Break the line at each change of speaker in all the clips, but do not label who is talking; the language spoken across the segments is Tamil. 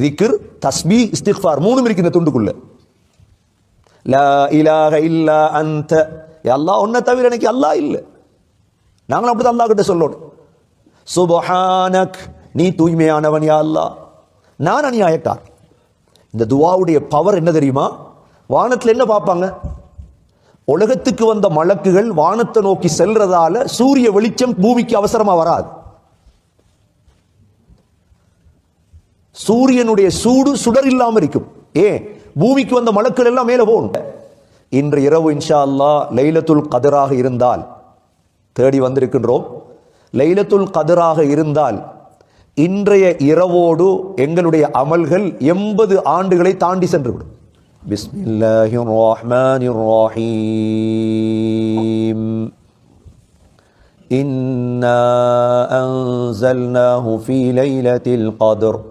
திக்ர் தஸ்பீ இஸ்திக்ஃபார் மூணும் இருக்கு இந்த துண்டுக்குள்ள. லா இலாஹ இல்லா அந்த அல்லாஹ் ஒன்றை தவிர எனக்கு அல்லாஹ் இல்லை. நாங்களும் அப்படிதான் அல்லாஹ் கிட்ட சொல்லணும். சுபஹானக் நீ தூய்மையானவன் யா அல்லாஹ். நான் அநியாயக்கார். இந்த துவாவுடைய பவர் என்ன தெரியுமா? வானத்தில் என்ன பார்ப்பாங்க? உலகத்துக்கு வந்த மலக்குகள் வானத்தை நோக்கி செல்றதால சூரிய வெளிச்சம் பூமிக்கு அவசரமாக வராது. சூரியனுடைய சூடு சுடர் இல்லாம இருக்கும் ஏன் பூமிக்கு வந்த மலக்கள் எல்லாம் மேல போகணும் இன்று இரவு இன்ஷா அல்லாஹ் லைலத்துல் கதராக இருந்தால் தேடி வந்திருக்கின்றோம் லைலத்துல் கதராக இருந்தால் இன்றைய இரவோடு எங்களுடைய அமல்கள் எண்பது ஆண்டுகளை தாண்டி சென்றுவிடும் பிஸ்மில்லாஹிர் ரஹ்மானிர் ரஹீம் إنا أنزلناه في ليلة القدر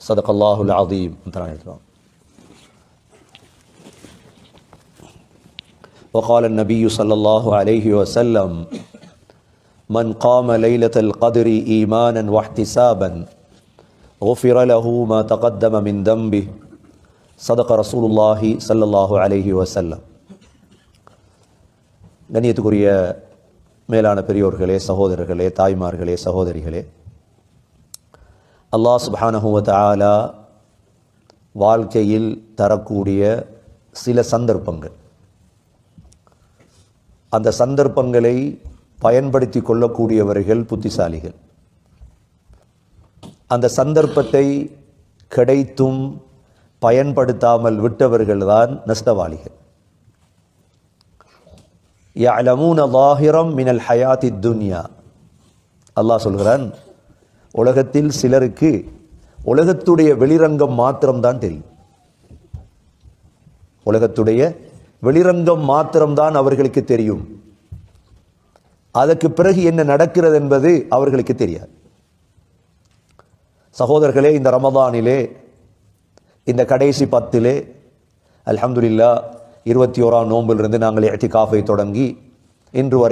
صدق الله العظيم وقال النبي صلى الله عليه وسلم من قام ليلة القدر إيمانا واحتسابا غفر له ما تقدم من ذنبه صدق رسول الله صلى الله عليه وسلم கண்ணியத்துக்குரிய மேலான பெரியோர்களே சகோதரர்களே தாய்மார்களே சகோதரிகளே அல்லாஹ் சுபானஹுவ வாழ்க்கையில் தரக்கூடிய சில சந்தர்ப்பங்கள். அந்த சந்தர்ப்பங்களை பயன்படுத்தி கொள்ளக்கூடியவர்கள் புத்திசாலிகள். அந்த சந்தர்ப்பத்தை கிடைத்தும் பயன்படுத்தாமல் விட்டவர்கள்தான் நஷ்டவாளிகள். யலமூன லாஹிரம் மினல் ஹயாத்தி துன்யா. அல்லாஹ் சொல்கிறான் உலகத்தில் சிலருக்கு உலகத்துடைய வெளிரங்கம் மாத்திரம்தான் தெரியும். உலகத்துடைய வெளிரங்கம் மாத்திரம்தான் அவர்களுக்கு தெரியும். அதற்கு பிறகு என்ன நடக்கிறது என்பது அவர்களுக்கு தெரியாது. சகோதரர்களே இந்த ரமதானிலே இந்த கடைசி பத்திலே அலமதுல்லா இருபத்தி ஓராம் நோம்பிலிருந்து நாங்கள் எட்டி காஃபை தொடங்கி இன்று வரை